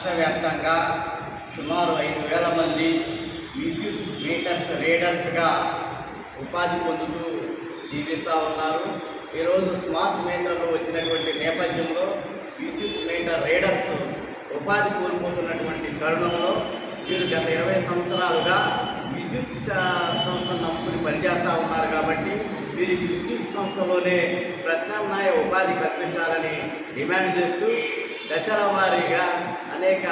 రాష్ట్రవ్యాప్తంగా సుమారు ఐదు వేల మంది విద్యుత్ మీటర్స్ రీడర్స్గా ఉపాధి పొందుతూ జీవిస్తూ ఉన్నారు. ఈరోజు స్మార్ట్ మీటర్లు వచ్చినటువంటి నేపథ్యంలో విద్యుత్ మీటర్ రీడర్స్ ఉపాధి కోల్పోతున్నటువంటి తరుణంలో వీరు గత ఇరవై సంవత్సరాలుగా విద్యుత్ సంస్థ సంస్థను నమ్ముకుని పనిచేస్తూ ఉన్నారు కాబట్టి వీరికి విద్యుత్ సంస్థలోనే ప్రత్యామ్నాయ ఉపాధి కల్పించాలని డిమాండ్ చేస్తూ దశల వారీగా అనేక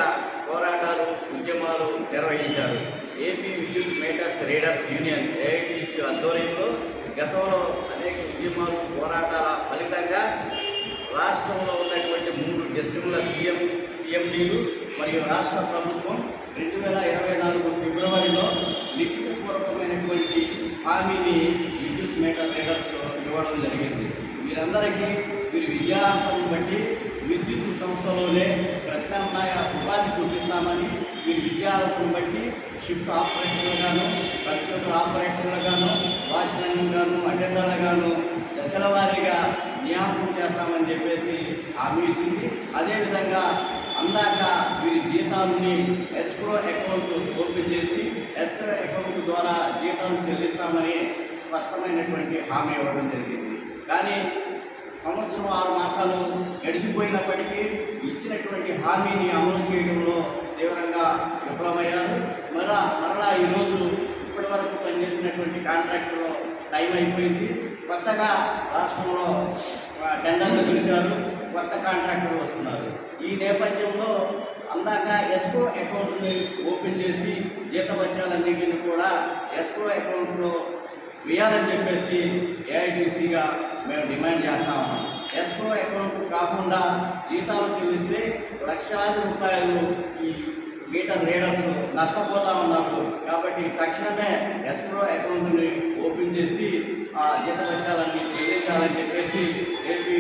పోరాటాలు ఉద్యమాలు నిర్వహించారు. ఏపీ విద్యుత్ మేటర్స్ రీడర్స్ యూనియన్ ఏఐటీసీ ఆధ్వర్యంలో గతంలో అనేక ఉద్యమాలు పోరాటాల ఫలితంగా రాష్ట్రంలో ఉన్నటువంటి మూడు డిస్ట్రిక్టుల సీఎం సీఎండీలు మరియు రాష్ట్ర ప్రభుత్వం రెండు వేల ఇరవై నాలుగు ఫిబ్రవరిలో లిఖితపూర్వకమైనటువంటి హామీని విద్యుత్ మేటర్ రీడర్స్లో ఇవ్వడం జరిగింది. మీరందరికీ వీరి విద్యార్థులను బట్టి విద్యుత్ సంస్థలోనే ప్రత్యామ్నాయ ఉపాధి చూపిస్తామని వీరి విద్యార్థులను బట్టి షిఫ్ట్ ఆపరేటర్లుగాను కంప్యూటర్ ఆపరేటర్లుగాను వాచ్మెన్గాను అటెండర్లుగాను దశల వారీగా నియామకం చేస్తామని చెప్పేసి హామీ ఇచ్చింది. అదేవిధంగా అందాక వీరి జీతాలని ఎస్క్రో అకౌంట్ ఓపెన్ చేసి ఎస్క్రో అకౌంట్ ద్వారా జీతాలు చెల్లిస్తామని స్పష్టమైనటువంటి హామీ ఇవ్వడం జరిగింది. కానీ సంవత్సరం ఆరు మాసాలు గడిచిపోయినప్పటికీ ఇచ్చినటువంటి హామీని అమలు చేయడంలో తీవ్రంగా విఫలమయ్యారు. మరలా మరలా ఈరోజు ఇప్పటి వరకు పనిచేసినటువంటి కాంట్రాక్టులో టైం అయిపోయింది. కొత్తగా రాష్ట్రంలో టెండర్లు పిలిచారు కొత్త కాంట్రాక్టర్లు వస్తున్నారు. ఈ నేపథ్యంలో అందాక ఎస్కో అకౌంట్ని ఓపెన్ చేసి జీతభత్యాలన్నింటినీ కూడా ఎస్కో అకౌంట్లో వేయాలని చెప్పేసి ఏఐటీసీగా మేము డిమాండ్ చేస్తా ఉన్నాం. ఎస్కో అకౌంట్ కాకుండా జీతాలు చెల్లిస్తే లక్షలాది రూపాయలు ఈ మీటర్ రీడర్స్ నష్టపోతా ఉన్నారు. కాబట్టి తక్షణమే ఎస్క్రో అకౌంట్ని ఓపెన్ చేసి ఆ జీతభత్యాలన్నీ చెల్లించాలని చెప్పేసి ఏపీ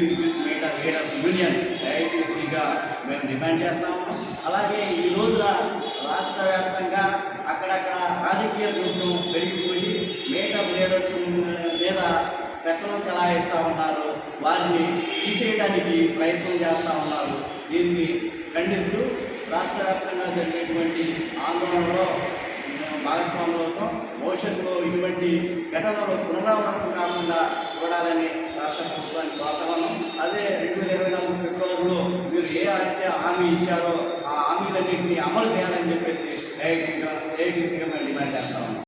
మీటర్ రీడర్స్ యూనియన్ ఐఐటీసీగా మేము డిమాండ్ చేస్తాము అలాగే ఈ రోజున రాష్ట్ర వ్యాప్తంగా అక్కడక్కడ రాజకీయ దూరం పెరిగిపోయి మేకప్ లేడర్స్ మీద పెత్తనం చెలాయిస్తూ ఉన్నారు. వారిని తీసేయడానికి ప్రయత్నం చేస్తూ ఉన్నారు. దీన్ని ఖండిస్తూ రాష్ట్ర వ్యాప్తంగా జరిగేటువంటి ఆందోళనలో భాగస్వాములతో భవిష్యత్తులో ఇటువంటి ఘటనలు పునరావృతం కాకుండా చూడాలని రాష్ట్ర ప్రభుత్వాన్ని కోరుతున్నాను అదే రెండు వేల ఇరవై నాలుగు ఫిబ్రవరిలో మీరు ఏ అయితే హామీ ఇచ్చారో ఆ హామీలన్నింటినీ అమలు చేయాలని చెప్పేసి ఏఐటీగా ఏఐటీసీగా మేము డిమాండ్ చేస్తాము